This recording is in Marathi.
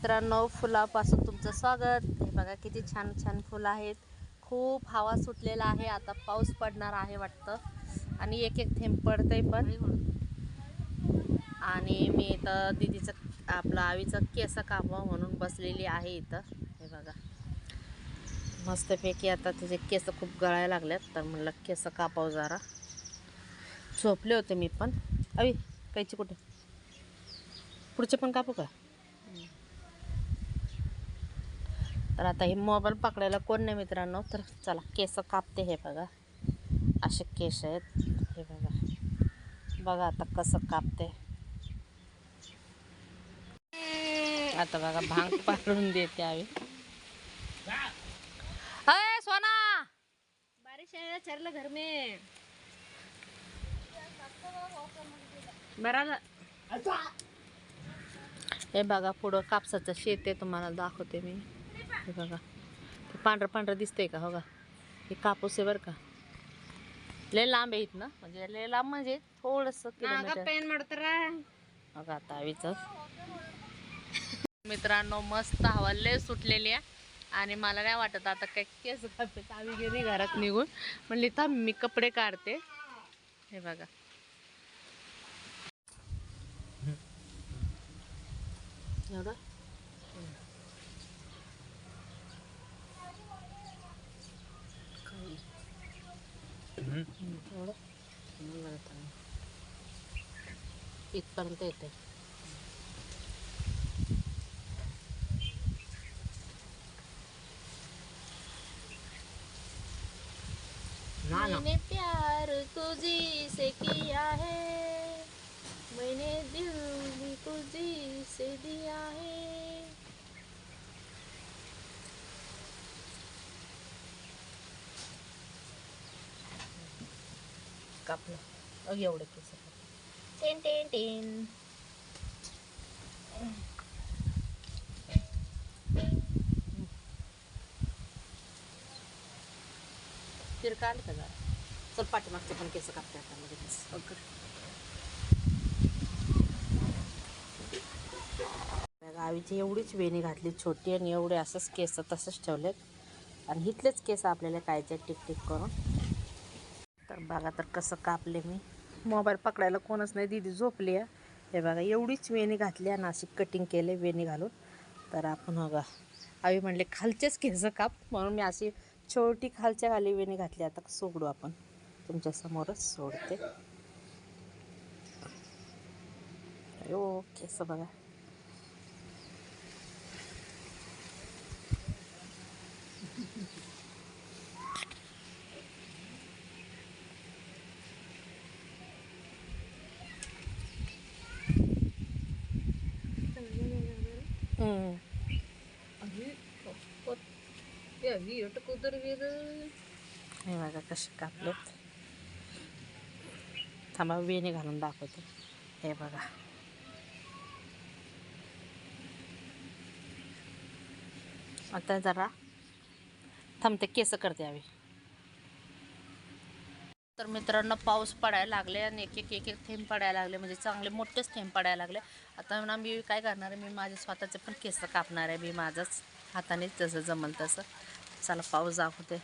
मित्रांनो फुलापासून तुमचं स्वागत. हे बघा किती छान छान फुलं आहेत. खूप हवा सुटलेला आहे. आता पाऊस पडणार आहे वाटतं. आणि एक एक थेंब पडतंय पण. आणि मी इथं दिदीचं आपलं आवीचं केस कापावं म्हणून बसलेली आहे इथं. हे बघा. मस्तपैकी आता तिचे केस खूप गळायला लागल्यात तर म्हणलं केस कापावं जरा. झोपले होते मी पण. अवी कायची कुठे? पुढचे पण कापू का? तर आता हे मोबाईल पकडायला कोण नाही मित्रांनो. तर चला केस कापते हे बघा. असे केस आहेत. हे बघा. बघा आता कसं कापते. आता बघा भांग पाडून देते आवी अय सोना! बारिश है चल घर में. बरं हे बघा पुढं कापसाचं शेत आहे तुम्हाला दाखवते मी. हे बघा. ते पांढरं पांढरं दिसतंय का? हो का? हे कापूस आहे बरं का? लय लांब आहेत ना? म्हणजे लय लांब म्हणजे थोडस पेन किलोमीटर आता हवीचं मित्रांनो मस्त हवा लय सुटलेली आहे. आणि मला नाही वाटत आता काय केस कापते आम्ही गेली घरात निघून. म्हणली तर मी कपडे काढते. हे बघा. एवढं? मैंने प्यार तुझी से किया है कापलं. एवढं केस टेन टेन टेन. तिरका आलं का जरा? चल पाठीमागचे पण केस कापते आता लगेच. गावीची एवढीच वेणी घातली छोटी आणि एवढे असंच केस तसंच ठेवलेत. आणि इथलेच केस आपल्याला कायचे टिक टिक करून. बघा तर कसं कापले मी. मोबाईल पकडायला कोणच नाही. दिदी झोपली आहे. हे बघा एवढीच वेणी घातली आणि अशी कटिंग केले वेणी घालून. तर आपण बघा आवी म्हणले खालचेच केस काप. म्हणून मी अशी छोटी खालच्या खाली वेणी घातली. आता सोडू आपण. तुमच्या समोरच सोडते. ओ केस बघा. हे बघा कसे कापलेत थांबा वेणी घालून दाखवते हे बघा आता जरा थांबते केस करते आम्ही तर मित्रांनो पाऊस पडायला लागले आणि एक एक एक एक थेंब पडायला लागले. म्हणजे चांगले मोठेच थेंब पडायला लागले. आता ना मी काय करणार आहे? मी माझे स्वतःचे पण केस कापणार आहे. मी माझंच हातानेच जसं जमल तसं. चला पाऊस दाखवते